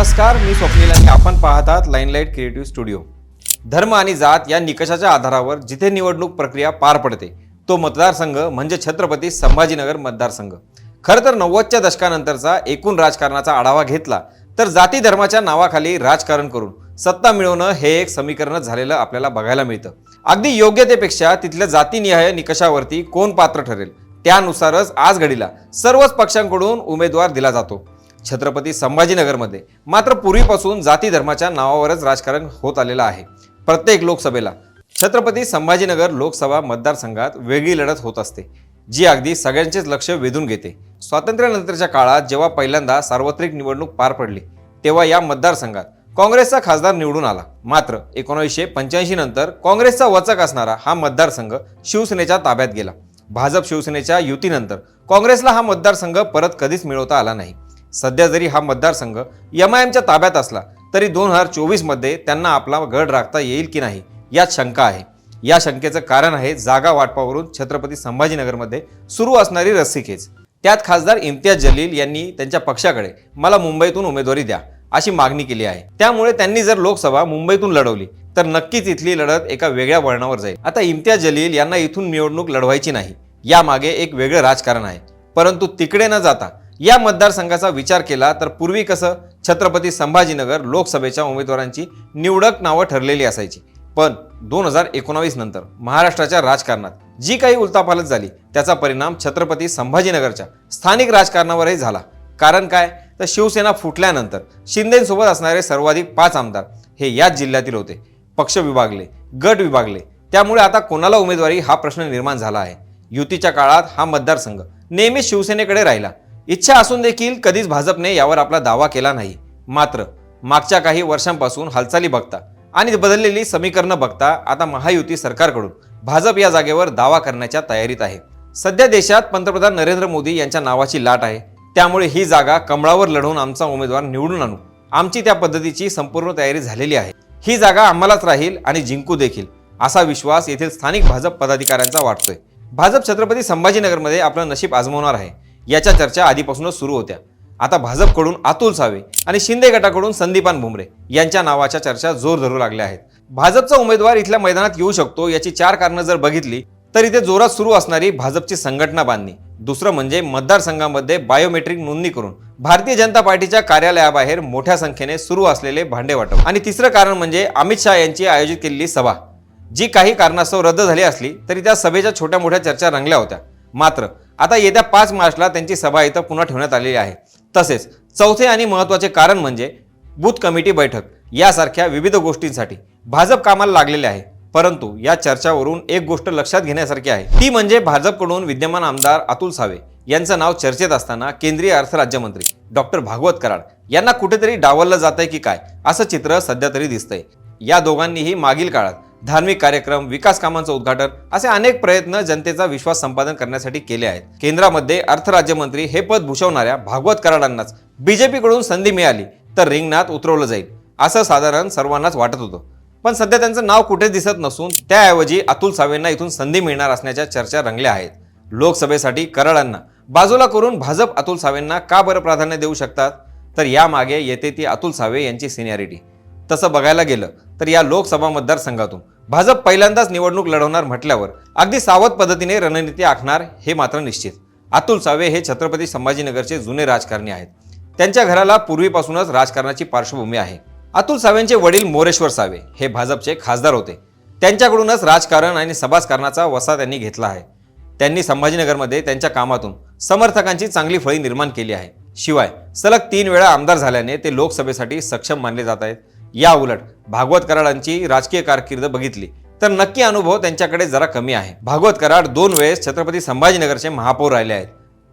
नमस्कार मी स्वप्नील आणि आपण पाहतात लाईनलाईट क्रिएटिव्ह स्टुडिओ. धर्म आणि जात या निकषाच्या आधारावर जिथे निवडणूक प्रक्रिया पार पडते तो मतदारसंघ म्हणजे छत्रपती संभाजीनगर मतदारसंघ. खरं तर नव्वदच्या दशकानंतरचा एकूण राजकारणाचा आढावा घेतला तर जाती धर्माच्या नावाखाली राजकारण करून सत्ता मिळवणं हे एक समीकरणच झालेलं आपल्याला बघायला मिळतं. अगदी योग्यतेपेक्षा तिथल्या जातीनिहाय निकषावरती कोण पात्र ठरेल त्यानुसारच आज घडीला सर्वच पक्षांकडून उमेदवार दिला जातो. छत्रपती संभाजीनगरमध्ये. मात्र पूर्वीपासून जाती धर्माच्या नावावरच राजकारण होत आलेलं आहे. प्रत्येक लोकसभेला छत्रपती संभाजीनगर लोकसभा मतदारसंघात वेगळी लढत होत असते जी अगदी सगळ्यांचेच लक्ष वेधून घेते. स्वातंत्र्यानंतरच्या काळात जेव्हा पहिल्यांदा सार्वत्रिक निवडणूक पार पडली तेव्हा या मतदारसंघात काँग्रेसचा खासदार निवडून आला. मात्र एकोणीसशे पंच्याऐंशी नंतर काँग्रेसचा वचक असणारा हा मतदारसंघ शिवसेनेच्या ताब्यात गेला. भाजप शिवसेनेच्या युतीनंतर काँग्रेसला हा मतदारसंघ परत कधीच मिळवता आला नाही. सध्या जरी हा मतदारसंघ एम आय एमच्या ताब्यात असला तरी दोन हजार चोवीसमध्ये त्यांना आपला गड राखता येईल की नाही यात शंका आहे. या शंकेचं कारण आहे जागा वाटपावरून छत्रपती संभाजीनगरमध्ये सुरू असणारी रस्सीखेच. त्यात खासदार इम्तियाज जलील यांनी त्यांच्या पक्षाकडे मला मुंबईतून उमेदवारी द्या अशी मागणी केली आहे. त्यामुळे त्यांनी जर लोकसभा मुंबईतून लढवली तर नक्कीच इथली लढत एका वेगळ्या वळणावर जाईल. आता इम्तियाज जलील यांना इथून निवडणूक लढवायची नाही यामागे एक वेगळं राजकारण आहे. परंतु तिकडे न जाता या मतदारसंघाचा विचार केला तर पूर्वी कसं छत्रपती संभाजीनगर लोकसभेच्या उमेदवारांची निवडक नावं ठरलेली असायची. पण दोन हजार एकोणावीस नंतर महाराष्ट्राच्या राजकारणात जी काही उलतापालत झाली त्याचा परिणाम छत्रपती संभाजीनगरच्या स्थानिक राजकारणावरही झाला. कारण काय? तर शिवसेना फुटल्यानंतर शिंदेसोबत असणारे सर्वाधिक पाच आमदार हे याच जिल्ह्यातील होते. पक्ष विभागले गट विभागले. त्यामुळे आता कोणाला उमेदवारी हा प्रश्न निर्माण झाला आहे? युतीच्या काळात हा मतदारसंघ नेहमीच शिवसेनेकडे राहिला. इच्छा असून देखील कधीच भाजपने यावर आपला दावा केला नाही. मात्र मागच्या काही वर्षांपासून हालचाली बघता आणि बदललेली समीकरणं बघता आता महायुती सरकारकडून भाजप या जागेवर दावा करण्याच्या तयारीत आहे. सध्या देशात पंतप्रधान नरेंद्र मोदी यांच्या नावाची लाट आहे. त्यामुळे ही जागा कमळावर लढवून आमचा उमेदवार निवडून आणू. आमची त्या पद्धतीची संपूर्ण तयारी झालेली आहे. ही जागा आम्हालाच राहील आणि जिंकू देखील असा विश्वास येथील स्थानिक भाजप पदाधिकाऱ्यांचा वाटतोय. भाजप छत्रपती संभाजीनगरमध्ये आपलं नशीब आजमावणार आहे. याच्या चर्चा आधीपासूनच सुरू होत्या. आता भाजपकडून अतुल सावे आणि शिंदे गटाकडून संदीपान भुमरे यांच्या नावाच्या चर्चा जोर धरू लागल्या आहेत. भाजपचा उमेदवार इथल्या मैदानात येऊ शकतो याची चार कारणं जर बघितली तर इथे जोरात सुरू असणारी भाजपची संघटना बांधणी. दुसरं म्हणजे मतदारसंघामध्ये बायोमेट्रिक नोंदणी करून भारतीय जनता पार्टीच्या कार्यालयाबाहेर मोठ्या संख्येने सुरू असलेले भांडे वाटप. आणि तिसरं कारण म्हणजे अमित शहा यांची आयोजित केलेली सभा. जी काही कारणास्तव रद्द झाली असली तरी त्या सभेच्या छोट्या मोठ्या चर्चा रंगल्या होत्या. मात्र आता येत्या पाच मार्चला त्यांची सभा इथं पुन्हा ठेवण्यात आलेली आहे. तसेच चौथे आणि महत्त्वाचे कारण म्हणजे बूथ कमिटी बैठक. यासारख्या विविध गोष्टींसाठी भाजप कामाला लागलेले आहे. परंतु या चर्चावरून एक गोष्ट लक्षात घेण्यासारखी आहे. ती म्हणजे भाजपकडून विद्यमान आमदार अतुल सावे यांचं नाव चर्चेत असताना केंद्रीय अर्थ राज्यमंत्री डॉक्टर भागवत कराड यांना कुठेतरी डावललं जात आहे की काय असं चित्र सध्या तरी दिसतंय. या दोघांनीही मागील काळात धार्मिक कार्यक्रम विकास कामांचं उद्घाटन असे अनेक प्रयत्न जनतेचा विश्वास संपादन करण्यासाठी केले आहेत. केंद्रामध्ये अर्थराज्यमंत्री हे पद भूषवणाऱ्या भागवत कराडांनाच बीजेपीकडून संधी मिळाली तर रिंगणात उतरवलं जाईल असं साधारण सर्वांनाच वाटत होतं. पण सध्या त्यांचं नाव कुठेच दिसत नसून त्याऐवजी अतुल सावेंना इथून संधी मिळणार असण्याच्या चर्चा रंगल्या आहेत. लोकसभेसाठी कराडांना बाजूला करून भाजप अतुल सावेंना का बरं प्राधान्य देऊ शकतात? तर यामागे येते ती अतुल सावे यांची सिनियरिटी. तसं बघायला गेलं तर या लोकसभा मतदारसंघातून भाजप पहिल्यांदाच निवडणूक लढवणार म्हटल्यावर अगदी सावध पद्धतीने रणनीती आखणार हे मात्र निश्चित. अतुल सावे हे छत्रपती संभाजीनगरचे जुने राजकारणी आहेत. त्यांच्या घराला पूर्वीपासूनच राजकारणाची पार्श्वभूमी आहे. अतुल सावेंचे वडील मोरेश्वर सावे हे भाजपचे खासदार होते. त्यांच्याकडूनच राजकारण आणि समाजकारणाचा वसा त्यांनी घेतला आहे. त्यांनी संभाजीनगरमध्ये त्यांच्या कामातून समर्थकांची चांगली फळी निर्माण केली आहे. शिवाय सलग तीन वेळा आमदार झाल्याने ते लोकसभेसाठी सक्षम मानले जात आहेत. या उलट भागवत कराडांची राजकीय कारकीर्द बघितली. तर नक्की अनुभव त्यांच्याकडे जरा कमी आहे. भागवत कराड दोन वेळेस छत्रपती संभाजीनगरचे महापौर राहिले आहेत.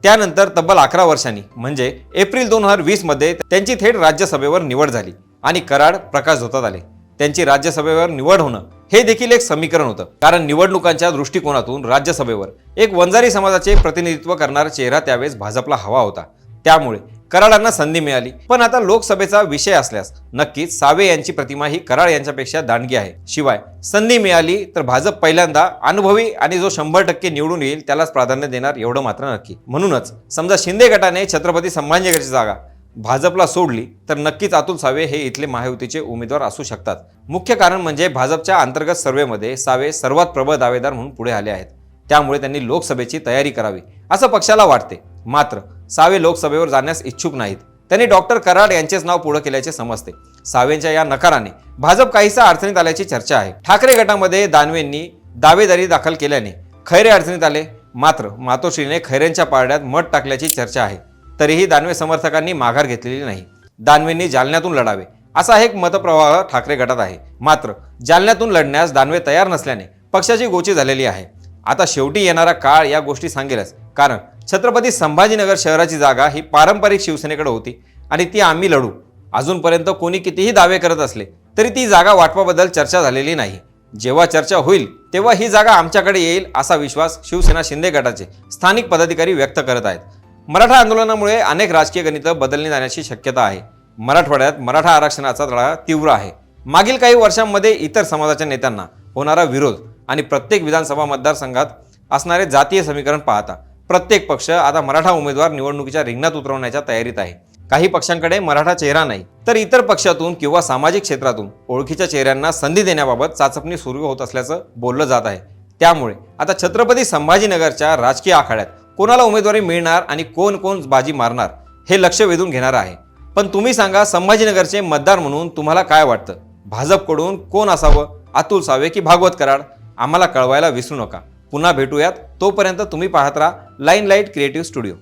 त्यानंतर तब्बल अकरा वर्षांनी म्हणजे एप्रिल दोन हजार वीसमध्ये त्यांची थेट राज्यसभेवर निवड झाली आणि कराड प्रकाश धोतात आले. त्यांची राज्यसभेवर निवड होणं हे देखील एक समीकरण होतं. कारण निवडणुकांच्या दृष्टिकोनातून राज्यसभेवर एक वंजारी समाजाचे प्रतिनिधित्व करणारा चेहरा त्यावेळेस भाजपला हवा होता. त्यामुळे कराडांना संधी मिळाली. पण आता लोकसभेचा विषय असल्यास नक्कीच सावे यांची प्रतिमा ही कराड यांच्यापेक्षा दांडगी आहे. शिवाय संधी मिळाली तर भाजप पहिल्यांदा अनुभवी आणि जो शंभर टक्के निवडून येईल त्यालाच प्राधान्य देणार एवढं मात्र नक्की. म्हणूनच समजा शिंदे गटाने छत्रपती संभाजीनगरची जागा भाजपला सोडली तर नक्कीच अतुल सावे हे इथले महायुतीचे उमेदवार असू शकतात. मुख्य कारण म्हणजे भाजपच्या अंतर्गत सर्व्हेमध्ये सावे सर्वात प्रबळ दावेदार म्हणून पुढे आले आहेत. त्यामुळे त्यांनी लोकसभेची तयारी करावी असं पक्षाला वाटते. मात्र सावे लोकसभेवर जाण्यास इच्छुक नाहीत. त्यांनी डॉक्टर कराड यांचेच नाव पुढे केल्याचे समजते. सावेंच्या या नकाराने भाजप काहीसा अडचणीत आल्याची चर्चा आहे. ठाकरे गटामध्ये दानवेंनी दावेदारी दाखल केल्याने खैरे अडचणीत आले. मात्र मातोश्रीने खैरेंच्या पारड्यात मत टाकल्याची चर्चा आहे. तरीही दानवे समर्थकांनी माघार घेतलेली नाही. दानवेंनी जालन्यातून लढावे. असा एक मतप्रवाह ठाकरे गटात आहे. मात्र जालन्यातून लढण्यास दानवे तयार नसल्याने पक्षाची गोची झालेली आहे. आता शेवटी येणारा काळ या गोष्टी सांगेलच. कारण छत्रपती संभाजीनगर शहराची जागा ही पारंपरिक शिवसेनेकडे होती आणि ती आम्ही लढू. अजूनपर्यंत कोणी कितीही दावे करत असले तरी ती जागा वाटपाबद्दल चर्चा झालेली नाही. जेव्हा चर्चा होईल तेव्हा ही जागा आमच्याकडे येईल असा विश्वास शिवसेना शिंदे गटाचे स्थानिक पदाधिकारी व्यक्त करत आहेत. मराठा आंदोलनामुळे अनेक राजकीय गणितं बदलली जाण्याची शक्यता आहे. मराठवाड्यात मराठा आरक्षणाचा लढा तीव्र आहे. मागील काही वर्षांमध्ये इतर समाजाच्या नेत्यांना होणारा विरोध आणि प्रत्येक विधानसभा मतदारसंघात असणारे जातीय समीकरण पाहता प्रत्येक पक्ष आता मराठा उमेदवार निवडणुकीच्या रिंगणात उतरवण्याच्या तयारीत आहे. काही पक्षांकडे मराठा चेहरा नाही तर इतर पक्षातून किंवा सामाजिक क्षेत्रातून ओळखीच्या चेहऱ्यांना संधी देण्याबाबत चाचपणी सुरू होत असल्याचं बोललं जात आहे. त्यामुळे आता छत्रपती संभाजीनगरच्या राजकीय आखाड्यात कोणाला उमेदवारी मिळणार आणि कोण कोण बाजी मारणार हे लक्ष वेधून घेणार आहे. पण तुम्ही सांगा संभाजीनगरचे मतदार म्हणून तुम्हाला काय वाटतं? भाजपकडून कोण असावं? अतुल सावे की भागवत कराड? आम्हाला कळवायला विसरू नका. पुन्हा भेटूयात तोपर्यंत तुम्ही पाहत राहा लाईन लाइट क्रिएटिव्ह स्टुडिओ.